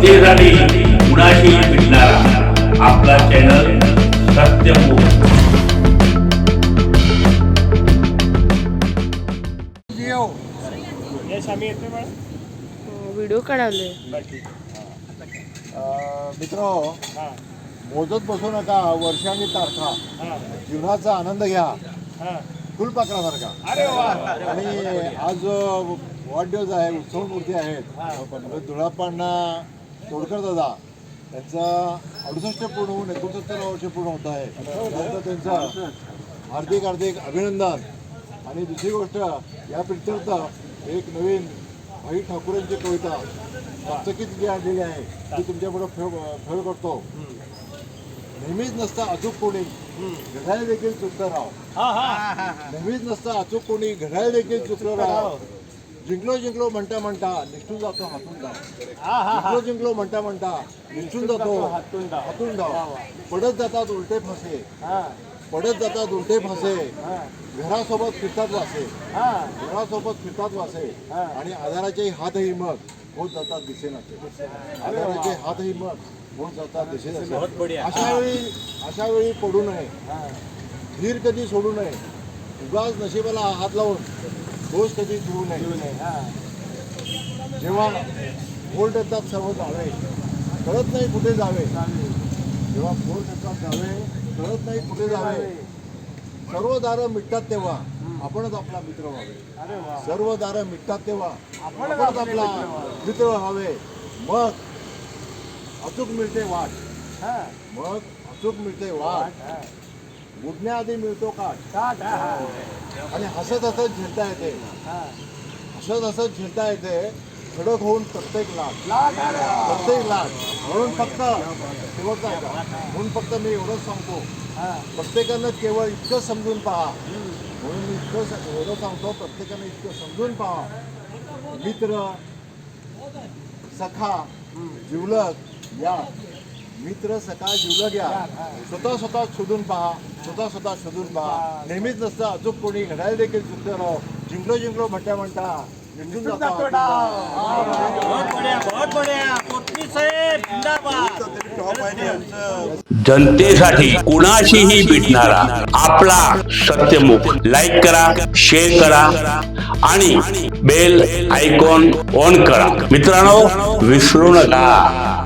जनतेसाठी कुणाशी भेटणारा आपला चॅनल येतोय मॅडम? व्हिडिओ काढावले मित्र हां. मोजत बसू नका. वर्षांनी तारखा. हां. जीवनाचा आनंद घ्या. हां. फुलपाखरासारखा अरे वा. आणि आज वाढदिवस आहे उत्सव मूर्ती आहेत धुळापांना तोडकर दादा त्यांचा अडुसष्ट पूर्ण होऊन एकोणसत्तर वर्ष पूर्ण होत आहे. त्याचं त्यांचं हार्दिक हार्दिक अभिनंदन. आणि दुसरी गोष्ट या पिक्चरचं एक नवीन भाई ठाकूरांची कविता वाचकीत जी आणलेली आहे ती तुमच्यापुढं फेळ फेळ करतो. नेहमीच नसतं अचूक कोणी घड्याळ देखील चुकतं राव. हां हां. नेहमीच नसतं अचूक कोणी घड्याळ देखील चुकलं राव. जिंकलो जिंकलो म्हणता म्हणता निष्ठून जातो हातून हां जिंकलो जिंकलो म्हणता म्हणता निष्ठून जातो हातून डाव पडत जातात उलटे फासे. हां. पडत जातात उलटे फासे. हां. घरासोबत फिरतात वासे. हां. घरासोबत फिरतात वासे. हा. आणि आधाराचे हातही मग. होत जातात दिसेनाचे आधाराचे हातही मग. होत जातात दिसेनाचे अशा वेळी अशा वेळी पडू नये. हां. धीर कधी सोडू नये. उगाच नशिबाला हात लावून. दोष कधी ठेवू नये. हां जेव्हा कोर्ट येतात सर्व जावे. कळत नाही कुठे जावे. जेव्हा कोर्ट येतात जावे. कळत नाही कुठे जावे. सर्व दारं मिटतात तेव्हा आपणच आपला मित्र व्हावे. सर्व दारं मिटतात तेव्हा आपणच आपला मित्र व्हावे. मग अचूक मिळते वाट. मग अचूक मिळते वाट. हां बुडण्याआधी मिळतो काठ. काट आणि हसत हसत झिरता येते. हां हसत हसत येते. खडक होऊन प्रत्येक लाट. प्रत्येक लाट. म्हणून फक्त शेवटचा म्हणून फक्त मी एवढंच सांगतो. प्रत्येकानं केवळ इतकं समजून पहा. म्हणून मी इतकं एवढं सांगतो प्रत्येकानं इतकं समजून पहा. मित्र सखा जिवलग या मित्र सखा जिवलग या स्वतः स्वतः शोधून पहा. स्वतः स्वतः शोधून पहा. नेहमीच नसतं अचूक कोणी घडायला देखील चुकतं राव. जिंकलो जिंकलो म्हणता म्हणता जातो जनतेसाठी कुणाशीही भेटणारा आपला सत्यमुख. लाईक करा शेअर करा आणि बेल आयकॉन ऑन करा. मित्रांनो विसरू नका.